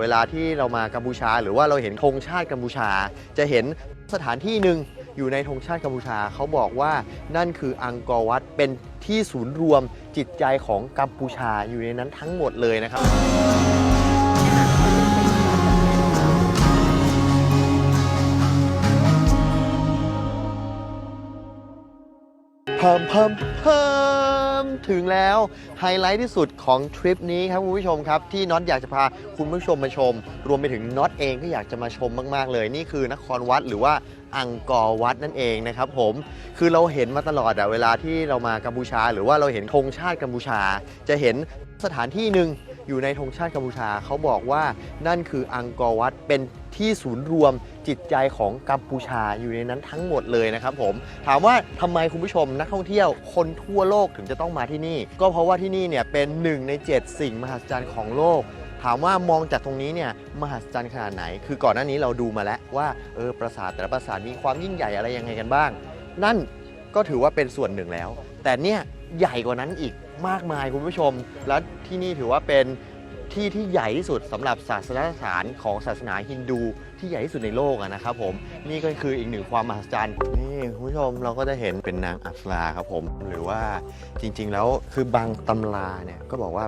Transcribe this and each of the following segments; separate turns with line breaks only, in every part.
เวลาที่เรามากัมพูชา หรือว่าเราเห็นธงชาติกัมพูชา จะเห็นสถานที่หนึ่งอยู่ในธงชาติกัมพูชาเขาบอกว่านั่นคืออังกอร์วัดเป็นที่ศูนย์รวมจิตใจของกัมพูชาอยู่ในนั้นทั้งหมดเลยนะครับ เพิ่มเพิ่มเพิ่ม ถึงแล้ว ไฮไลท์ที่สุดของทริปนี้ครับคุณผู้ชมครับ ที่น็อตอยากจะพาคุณผู้ชมมาชม รวมไปถึงน็อตเองก็อยากจะมาชมมาก ๆ เลย นี่คือนครวัดหรือว่าอังกอร์วัดนั่นเองนะครับผมคือเราเห็นมาตลอดอะเวลาที่เรามากัมพูชา หรือว่าเราเห็นธงชาติกัมพูชา จะเห็นสถานที่หนึ่ง อยู่ในธงชาติกัมพูชาเขาบอกว่านั่นคืออังกอร์วัดเป็นที่ศูนย์รวมจิตใจของกัมพูชาอยู่ในนั้นทั้งหมดเลยนะครับผม ถามว่าทำไมคุณผู้ชมนักท่องเที่ยวคนทั่วโลกถึงจะต้องมาที่นี่ ก็เพราะว่าที่นี่เนี่ยเป็นหนึ่งใน 7 สิ่งมหัศจรรย์ของโลกถามว่ามองจากตรงนี้เนี่ยมหัศจรรย์ขนาดไหน คือก่อนหน้านี้เราดูมาแล้วว่าเออปราสาทแต่ละปราสาทมีความยิ่งใหญ่อะไรยังไงกันบ้าง นั่นก็ถือว่าเป็นส่วนหนึ่งแล้ว แต่เนี่ยใหญ่กว่านั้นอีก มากมายคุณผู้ชม และที่นี่ถือว่าเป็นที่ที่ใหญ่ที่สุดสำหรับศาสนสถานของศาสนาฮินดูที่ใหญ่ที่สุดในโลกนะครับผมนี่ก็คืออีกหนึ่งความมหัศจรรย์นี่คุณผู้ชมเราก็จะเห็นเป็นนางอัปสราครับผม หรือว่าจริง ๆ แล้วคือบางตำราเนี่ยก็บอกว่า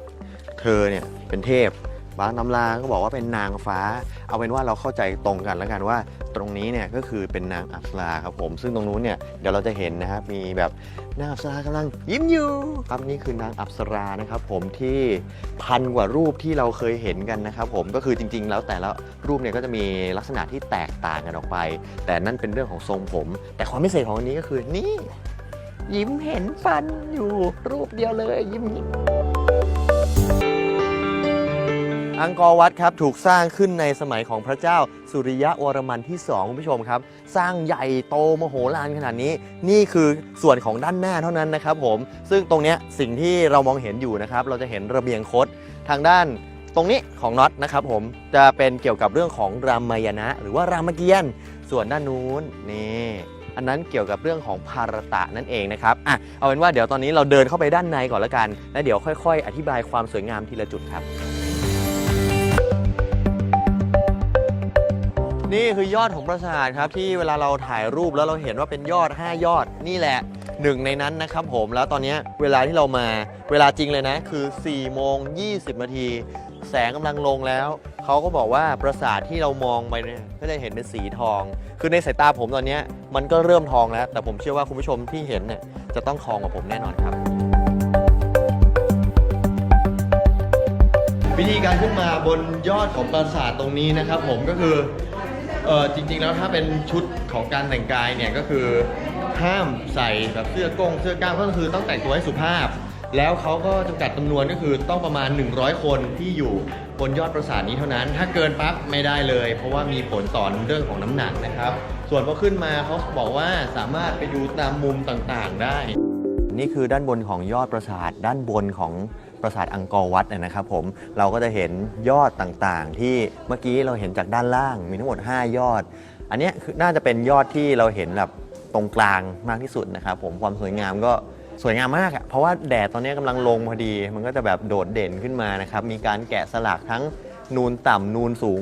เธอเนี่ยเป็นเทพ บางตำราก็บอกว่าเป็นนางฟ้า เอาเป็นว่าเราเข้าใจตรงกันแล้วกันว่า ตรงนี้เนี่ยก็คือเป็นนางอัปสราครับผม ซึ่งตรงนู้นเนี่ยเดี๋ยวเราจะเห็นนะครับมีแบบนางอัปสรากำลังยิ้มอยู่ครับนี่คือนางอัปสรานะครับผมที่พันกว่ารูปที่เราเคยเห็นกันนะครับผมก็คือจริง ๆ แล้วแต่ละรูปเนี่ยก็จะมีลักษณะที่แตกต่างกันออกไป แต่นั่นเป็นเรื่องของทรงผม แต่ความพิเศษของอันนี้ก็คือนี่ยิ้มเห็นฟันอยู่รูปเดียวเลยยิ้มยิ้ม อังกอร์วัดครับถูกสร้างขึ้นในสมัยของพระเจ้าสุริยะวรมันที่2คุณผู้ชมครับ สร้างใหญ่โตมโหฬารขนาดนี้ นี่คือส่วนของด้านหน้าเท่านั้นนะครับผม ซึ่งตรงเนี้ยสิ่งที่เรามองเห็นอยู่นะครับ เราจะเห็นระเบียงคดทางด้านตรงนี้ของน็อตนะครับผมจะเป็นเกี่ยวกับเรื่องของรามายณะ หรือว่ารามเกียรติ์ส่วนด้านนู้นนี่อันนั้นเกี่ยวกับเรื่องของภารตะนั่นเองนะครับอะเอาเป็นว่าเดี๋ยวตอนนี้เราเดินเข้าไปด้านในก่อนละกัน แล้วเดี๋ยวค่อย ๆ อธิบายความสวยงามทีละจุดครับ นี่คือยอดของปราสาทครับที่เวลาเราถ่ายรูปแล้วเราเห็นว่าเป็นยอด 5 ยอดนี่แหละหนึ่งในนั้นนะครับผมแล้วตอนนี้เวลาที่เรามาเวลาจริงเลยนะ คือ4โมง20นาทีแสงกำลังลงแล้วเขาก็บอกว่าปราสาทที่เรามองไปเนี่ยก็จะเห็นเป็นสีทอง คือในสายตาผมตอนนี้มันก็เริ่มทองแล้ว แต่ผมเชื่อว่าคุณผู้ชมที่เห็นเนี่ยจะต้องทองกว่าผมแน่นอนครับ วิธีการขึ้นมาบนยอดของปราสาทตรงนี้นะครับผมก็คือ เออจริงๆแล้วถ้าเป็นชุดของการแต่งกายเนี่ยก็คือห้ามใส่แบบเสื้อกงเสื้อกล้ามก็คือต้องแต่งตัวให้สุภาพ แล้วเขาก็จำกัดจำนวนก็คือต้องประมาณ 100 คนที่อยู่บนยอดปราสาทนี้เท่านั้น ถ้าเกินปั๊บไม่ได้เลย เพราะว่ามีผลต่อเรื่องของน้ำหนักนะครับ ส่วนพอขึ้นมาเขาบอกว่าสามารถไปดูตามมุมต่างๆได้ นี่คือด้านบนของยอดปราสาทด้านบนของ ปราสาทอังกอร์วัดนะครับผมเราก็จะเห็นยอดต่างๆ ที่เมื่อกี้เราเห็นจากด้านล่างมีทั้งหมด 5 ยอด อันนี้คือน่าจะเป็นยอดที่เราเห็นแบบตรงกลางมากที่สุดนะครับผมความสวยงามก็สวยงามมากอะเพราะว่าแดดตอนนี้กำลังลงพอดี มันก็จะแบบโดดเด่นขึ้นมานะครับมีการแกะสลักทั้งนูนต่ำนูนสูง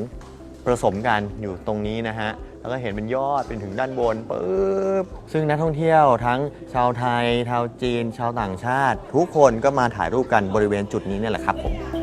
สมกันอยู่ตรงนี้นะฮะ แล้วก็เห็นเป็นยอดเป็นถึงด้านบนปึ๊บซึ่งนักท่องเที่ยวทั้งชาวไทย ชาวจีน ชาวต่างชาติ ทุกคนก็มาถ่ายรูปกันบริเวณจุดนี้เนี่ยแหละครับผม